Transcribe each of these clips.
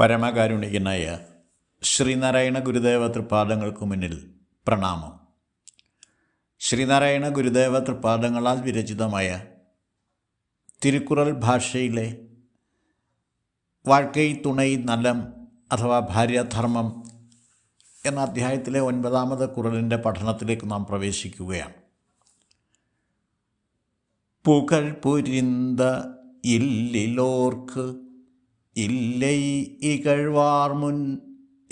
പരമകാരുണികനായ ശ്രീനാരായണ ഗുരുദേവ തൃപ്പാദങ്ങൾക്ക് മുന്നിൽ പ്രണാമം. ശ്രീനാരായണ ഗുരുദേവ തൃപ്പാദങ്ങളാൽ വിരചിതമായ തിരുക്കുറൽ ഭാഷയിലെ വാഴ്ക്കൈ തുണൈ നലം അഥവാ ഭാര്യാധർമ്മം എന്ന അധ്യായത്തിലെ ഒൻപതാമത് കുറലിന്റെ പഠനത്തിലേക്ക് നാം പ്രവേശിക്കുകയാണ്. പുകൾ പുരിന്ത ഇല്ലിലോർക്ക് ഇല്ലൈ ഇകഴ്വാർ മുൻ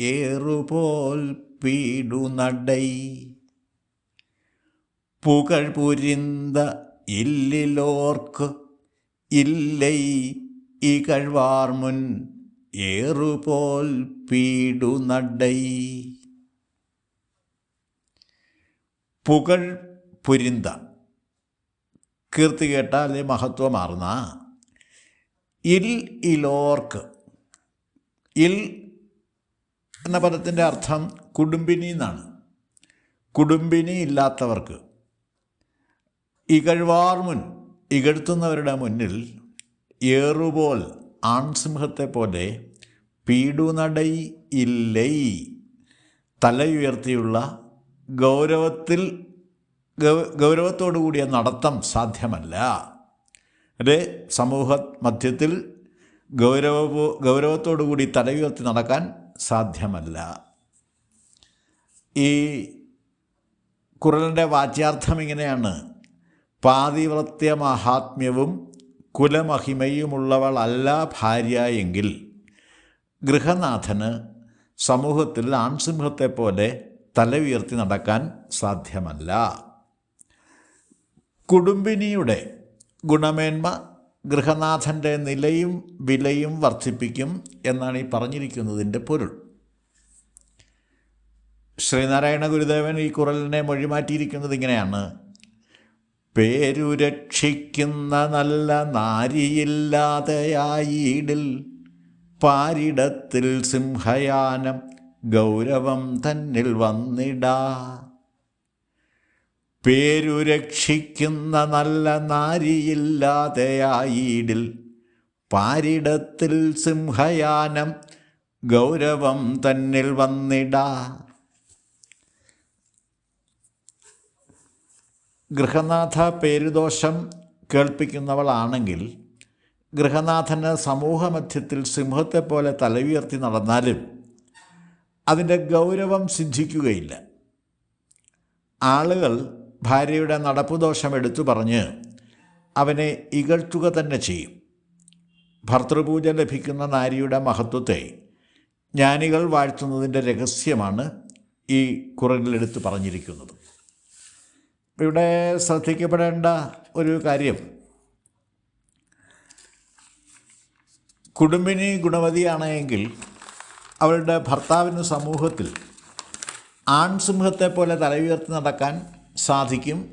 ഏറുപോൽ പീടുനടൈ പുകൾ പുരിന്ത ഇല്ലിലോർക്ക് ഇല്ലൈ ഇകഴ്വാർ മുൻ ഏറുപോൽ പീടുനടൈ പുകൾ പുരിന്ത. കീർത്തി കേട്ടാൽ മഹത്വമാർന്ന ഇൽ ഇലോർക്ക്. ഇൽ എന്ന പദത്തിന്റെ അർത്ഥം കുടുംബിനി എന്നാണ്. കുടുംബിനി ഇല്ലാത്തവർക്ക്. ഇകഴ്വാർ മുൻ ഇകഴ്ത്തുന്നവരുടെ മുന്നിൽ ഏറുപോൽ ആൺസിംഹത്തെ പോലെ പീഡുനടൈ ഇല്ലൈ തലയുയർത്തിയുള്ള ഗൗരവത്തിൽ ഗൗരവത്തോടു കൂടിയ നടത്തം സാധ്യമല്ല. അത് സമൂഹ മധ്യത്തിൽ ഗൗരവ ഗൗരവത്തോടു കൂടി തലയുയർത്തി നടക്കാൻ സാധ്യമല്ല. ഈ കുറലിന്റെ വാച്യാർത്ഥം ഇങ്ങനെയാണ്. പാതിവ്രത്യ മഹാത്മ്യവും കുലമഹിമയുമുള്ളവളല്ല ഭാര്യ എങ്കിൽ ഗൃഹനാഥന് സമൂഹത്തിൽ ആൺസിംഹത്തെ പോലെ തല ഉയർത്തി നടക്കാൻ സാധ്യമല്ല. കുടുംബിനിയുടെ ഗുണമേന്മ ഗൃഹനാഥന്റെ നിലയും വിലയും വർദ്ധിപ്പിക്കും എന്നാണ് ഈ പറഞ്ഞിരിക്കുന്നതിന്റെ പൊരുൾ. ശ്രീനാരായണ ഗുരുദേവൻ ഈ കുറലിനെ മൊഴിമാറ്റിയിരിക്കുന്നത് ഇങ്ങനെയാണ്. പേരു രക്ഷിക്കുന്ന നല്ല നാരിയില്ലാതെയായിടിൽ പാരിടത്തിൽ സിംഹയാനം ഗൗരവം തന്നിൽ വന്നിടാ. പേരുരക്ഷിക്കുന്ന നല്ല നാരിയില്ലാതെയായിടിൽ പാരിടത്തിൽ സിംഹയാനം ഗൗരവം തന്നിൽ വന്നിടാ. ഗൃഹനാഥ പേരുദോഷം കേൾപ്പിക്കുന്നവളാണെങ്കിൽ ഗൃഹനാഥന് സമൂഹമധ്യത്തിൽ സിംഹത്തെ പോലെ തലയുയർത്തി നടന്നാലും അതിന്റെ ഗൗരവം സിദ്ധിക്കുകയില്ല. ആളുകൾ ഭാര്യയുടെ നടപ്പുദോഷം എടുത്തു പറഞ്ഞ് അവനെ ഇകഴ്ത്തുക തന്നെ ചെയ്യും. ഭർത്തൃപൂജ ലഭിക്കുന്ന നാരിയുടെ മഹത്വത്തെ ജ്ഞാനികൾ വാഴ്ത്തുന്നതിന്റെ രഹസ്യമാണ് ഈ കുറലിലെടുത്ത് പറഞ്ഞിരിക്കുന്നത്. ഇവിടെ ശ്രദ്ധിക്കപ്പെടേണ്ട ഒരു കാര്യം. കുടുംബിനി ഗുണവതിയാണെങ്കിൽ അവളുടെ ഭർത്താവിന് സമൂഹത്തിൽ ആൺസിംഹത്തെ പോലെ തലയുയർത്തി നടക്കാൻ സാധിക്കും.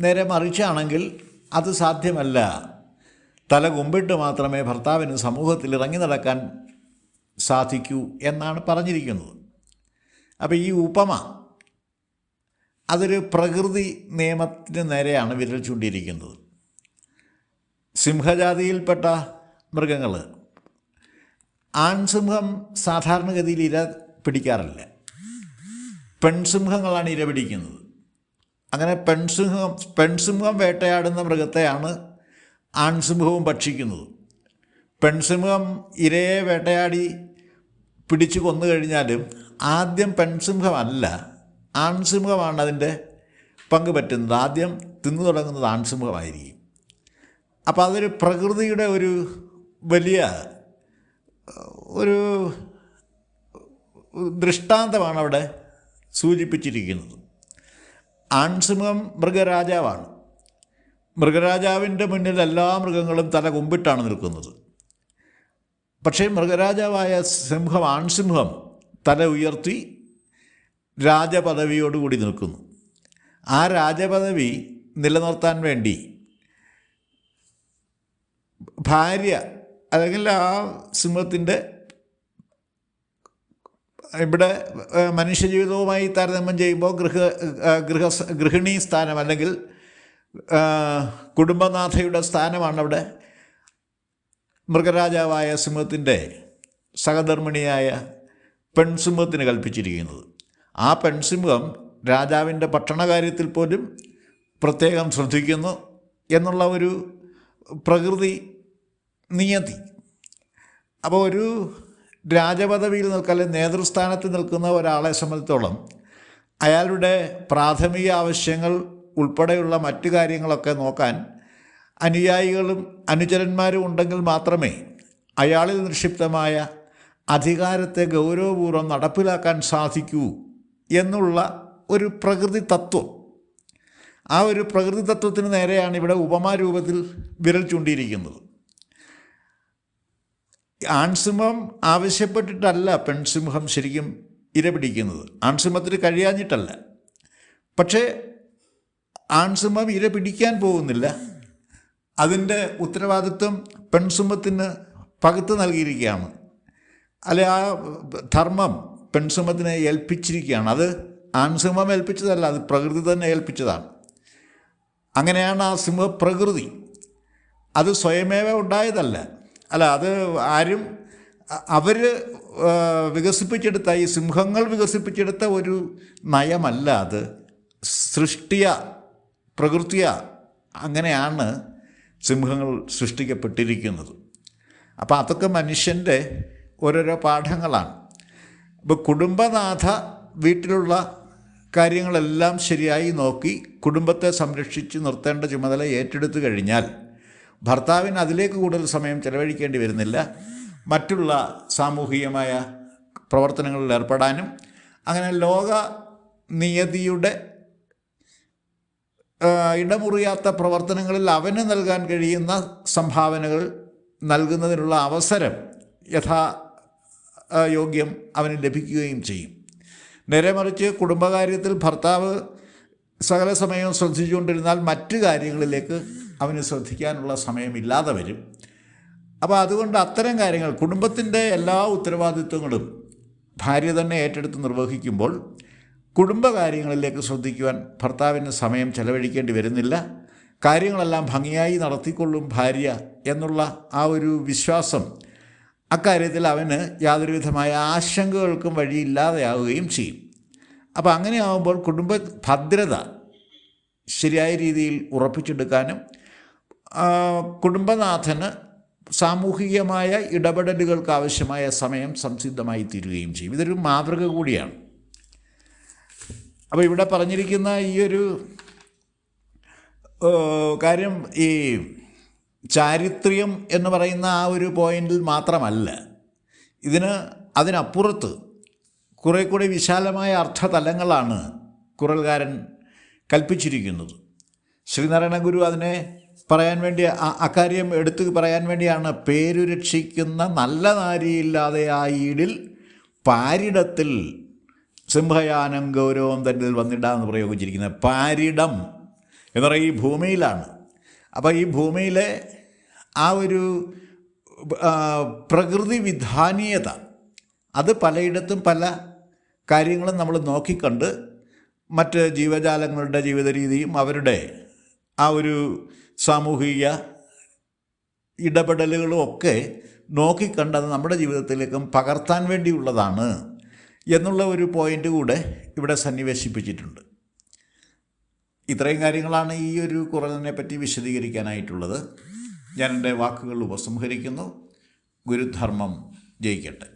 നേരെ മറിച്ചാണെങ്കിൽ അത് സാധ്യമല്ല. തല കുമ്പിട്ട് മാത്രമേ ഭർത്താവിന് സമൂഹത്തിൽ ഇറങ്ങി നടക്കാൻ സാധിക്കൂ എന്നാണ് പറഞ്ഞിരിക്കുന്നത്. അപ്പോൾ ഈ ഉപമ അതൊരു പ്രകൃതി നിയമത്തിന് നേരെയാണ് വിരൽ ചൂണ്ടിയിരിക്കുന്നത്. സിംഹജാതിയിൽപ്പെട്ട മൃഗങ്ങൾ ആൺസിംഹം സാധാരണഗതിയിൽ ഇര പിടിക്കാറില്ല. പെൺസിംഹങ്ങളാണ് ഇര പിടിക്കുന്നത്. അങ്ങനെ പെൺസിംഹം പെൺസിംഹം വേട്ടയാടുന്ന മൃഗത്തെയാണ് ആൺസിംഹവും ഭക്ഷിക്കുന്നത്. പെൺസിംഹം ഇരയെ വേട്ടയാടി പിടിച്ചു കൊന്നു കഴിഞ്ഞാലും ആദ്യം പെൺസിംഹമല്ല ആൺസിംഹമാണ് അതിന്റെ പങ്ക് പറ്റുന്നത്. ആദ്യം തിന്നു തുടങ്ങുന്നത് ആൺസിംഹമായിരിക്കും. അപ്പോൾ അതൊരു പ്രകൃതിയുടെ ഒരു വലിയ ഒരു ദൃഷ്ടാന്തമാണ് അവിടെ സൂചിപ്പിച്ചിരിക്കുന്നത്. ആൺസിംഹം മൃഗരാജാവാണ്. മൃഗരാജാവിന്റെ മുന്നിൽ എല്ലാ മൃഗങ്ങളും തല കുമ്പിട്ടാണ് നിൽക്കുന്നത്. പക്ഷേ മൃഗരാജാവായ സിംഹം ആൺസിംഹം തല ഉയർത്തി രാജപദവിയോടുകൂടി നിൽക്കുന്നു. ആ രാജപദവി നിലനിർത്താൻ വേണ്ടി ഭാര്യ അല്ലെങ്കിൽ ആ സിംഹത്തിന്റെ ഇവിടെ മനുഷ്യജീവിതവുമായി താരതമ്യം ചെയ്യുമ്പോൾ ഗൃഹ ഗൃഹ ഗൃഹിണി സ്ഥാനം അല്ലെങ്കിൽ കുടുംബനാഥയുടെ സ്ഥാനമാണ് അവിടെ മൃഗരാജാവായ സിംഹത്തിന്റെ സഹധർമ്മിണിയായ പെൺസിംഹത്തിന് കൽപ്പിച്ചിരിക്കുന്നത്. ആ പെൺസിംഹം രാജാവിന്റെ ഭക്ഷണകാര്യത്തിൽ പോലും പ്രത്യേകം ശ്രദ്ധിക്കുന്നു എന്നുള്ള ഒരു പ്രകൃതി നിയതി. അപ്പോൾ ഒരു രാജപദവിയിൽ നിൽക്കുക അല്ലെങ്കിൽ നേതൃസ്ഥാനത്ത് നിൽക്കുന്ന ഒരാളെ സംബന്ധിച്ചോളം അയാളുടെ പ്രാഥമിക ആവശ്യങ്ങൾ ഉൾപ്പെടെയുള്ള മറ്റു കാര്യങ്ങളൊക്കെ നോക്കാൻ അനുയായികളും അനുചരന്മാരും ഉണ്ടെങ്കിൽ മാത്രമേ അയാളിൽ നിക്ഷിപ്തമായ അധികാരത്തെ ഗൗരവപൂർവം നടപ്പിലാക്കാൻ സാധിക്കൂ എന്നുള്ള ഒരു പ്രകൃതി തത്വം. ആ ഒരു പ്രകൃതി തത്വത്തിന് നേരെയാണ് ഇവിടെ ഉപമാരൂപത്തിൽ വിരൽ ചൂണ്ടിയിരിക്കുന്നത്. ആൺസിംഹം ആവശ്യപ്പെട്ടിട്ടല്ല പെൺസിംഹം ശരിക്കും ഇര ആൺസിംഹത്തിന് കഴിയാഞ്ഞിട്ടല്ല. പക്ഷേ ആൺസിംഹം ഇര പിടിക്കാൻ പോകുന്നില്ല. അതിന്റെ ഉത്തരവാദിത്വം പെൺസിംഹത്തിന് പകുത്ത് നൽകിയിരിക്കുകയാണ്. അല്ലെ ആ ധർമ്മം പെൺസിംഹത്തിനെ ഏൽപ്പിച്ചിരിക്കുകയാണ്. അത് ആൺസിംഹം ഏൽപ്പിച്ചതല്ല അത് പ്രകൃതി തന്നെ ഏൽപ്പിച്ചതാണ്. അങ്ങനെയാണ് ആ സിംഹ പ്രകൃതി അത് സ്വയമേവ ഉണ്ടായതല്ല. അല്ല അത് ആരും അവർ വികസിപ്പിച്ചെടുത്ത ഈ സിംഹങ്ങൾ വികസിപ്പിച്ചെടുത്ത ഒരു നയമല്ല അത്. സൃഷ്ടിയ പ്രകൃതിയ അങ്ങനെയാണ് സിംഹങ്ങൾ സൃഷ്ടിക്കപ്പെട്ടിരിക്കുന്നത്. അപ്പോൾ അതൊക്കെ മനുഷ്യന്റെ ഓരോരോ പാഠങ്ങളാണ്. ഇപ്പോൾ കുടുംബനാഥ വീട്ടിലുള്ള കാര്യങ്ങളെല്ലാം ശരിയായി നോക്കി കുടുംബത്തെ സംരക്ഷിച്ച് നിർത്തേണ്ട ചുമതല ഏറ്റെടുത്തു കഴിഞ്ഞാൽ ഭർത്താവിന് അതിലേക്ക് കൂടുതൽ സമയം ചെലവഴിക്കേണ്ടി വരുന്നില്ല. മറ്റുള്ള സാമൂഹികമായ പ്രവർത്തനങ്ങളിൽ ഏർപ്പെടാനും അങ്ങനെ ലോക നിയതിയുടെ ഇടമുറിയാത്ത പ്രവർത്തനങ്ങളിൽ അവന് നൽകാൻ കഴിയുന്ന സംഭാവനകൾ നൽകുന്നതിനുള്ള അവസരം യഥാ യോഗ്യം അവന് ലഭിക്കുകയും ചെയ്യും. നേരെ മറിച്ച് കുടുംബകാര്യത്തിൽ ഭർത്താവ് സകല സമയവും ശ്രദ്ധിച്ചുകൊണ്ടിരുന്നാൽ മറ്റു കാര്യങ്ങളിലേക്ക് അവന് ശ്രദ്ധിക്കാനുള്ള സമയമില്ലാതെ വരും. അപ്പോൾ അതുകൊണ്ട് അത്തരം കാര്യങ്ങൾ കുടുംബത്തിന്റെ എല്ലാ ഉത്തരവാദിത്വങ്ങളും ഭാര്യ തന്നെ ഏറ്റെടുത്ത് നിർവഹിക്കുമ്പോൾ കുടുംബകാര്യങ്ങളിലേക്ക് ശ്രദ്ധിക്കുവാൻ ഭർത്താവിന് സമയം ചെലവഴിക്കേണ്ടി വരുന്നില്ല. കാര്യങ്ങളെല്ലാം ഭംഗിയായി നടത്തിക്കൊള്ളും ഭാര്യ എന്നുള്ള ആ ഒരു വിശ്വാസം അക്കാര്യത്തിൽ അവന് യാതൊരുവിധമായ ആശങ്കകൾക്കും വഴിയില്ലാതെയാവുകയും ചെയ്യും. അപ്പോൾ അങ്ങനെ കുടുംബ ഭദ്രത ശരിയായ രീതിയിൽ ഉറപ്പിച്ചെടുക്കാനും കുടുംബനാഥന് സാമൂഹികമായ ഇടപെടലുകൾക്ക് ആവശ്യമായ സമയം സംസിദ്ധമായി തീരുകയും ചെയ്യും. ഇതൊരു മാതൃക കൂടിയാണ്. അപ്പോൾ ഇവിടെ പറഞ്ഞിരിക്കുന്ന ഈ ഒരു കാര്യം ഈ ചാരിത്ര്യം എന്ന് പറയുന്ന ആ ഒരു പോയിന്റിൽ മാത്രമല്ല ഇതിന് അതിനപ്പുറത്ത് കുറേ കൂടി വിശാലമായ അർത്ഥതലങ്ങളാണ് കുറൽകാരൻ കൽപ്പിച്ചിരിക്കുന്നത്. ശ്രീനാരായണ ഗുരു അതിനെ പറയാൻ വേണ്ടി അക്കാര്യം എടുത്തു പറയാൻ വേണ്ടിയാണ് പേരു രക്ഷിക്കുന്ന നല്ല നാരിയില്ലാതെ ആ ഈടിൽ പാരിടത്തിൽ സിംഹയാനം ഗൗരവം തന്നെ വന്നിടാന്ന് പ്രയോഗിച്ചിരിക്കുന്നത് പാരിടം എന്ന് പറയുക ഈ ഭൂമിയിലാണ്. അപ്പോൾ ഈ ഭൂമിയിലെ ആ ഒരു പ്രകൃതി വിധാനീയത അത് പലയിടത്തും പല കാര്യങ്ങളും നമ്മൾ നോക്കിക്കണ്ട്. മറ്റ് ജീവജാലങ്ങളുടെ ജീവിത രീതിയും അവരുടെ ആ ഒരു സാമൂഹിക ഇടപെടലുകളും ഒക്കെ നോക്കിക്കണ്ടത് നമ്മുടെ ജീവിതത്തിലേക്കും പകർത്താൻ വേണ്ടിയുള്ളതാണ് എന്നുള്ള ഒരു പോയിന്റ് കൂടെ ഇവിടെ സന്നിവേശിപ്പിച്ചിട്ടുണ്ട്. ഇത്രയും കാര്യങ്ങളാണ് ഈ ഒരു കുറലിനെ പറ്റി വിശദീകരിക്കാനായിട്ടുള്ളത്. ഞാൻ എന്റെ വാക്കുകൾ ഉപസംഹരിക്കുന്നു. ഗുരുധർമ്മം ജയിക്കട്ടെ.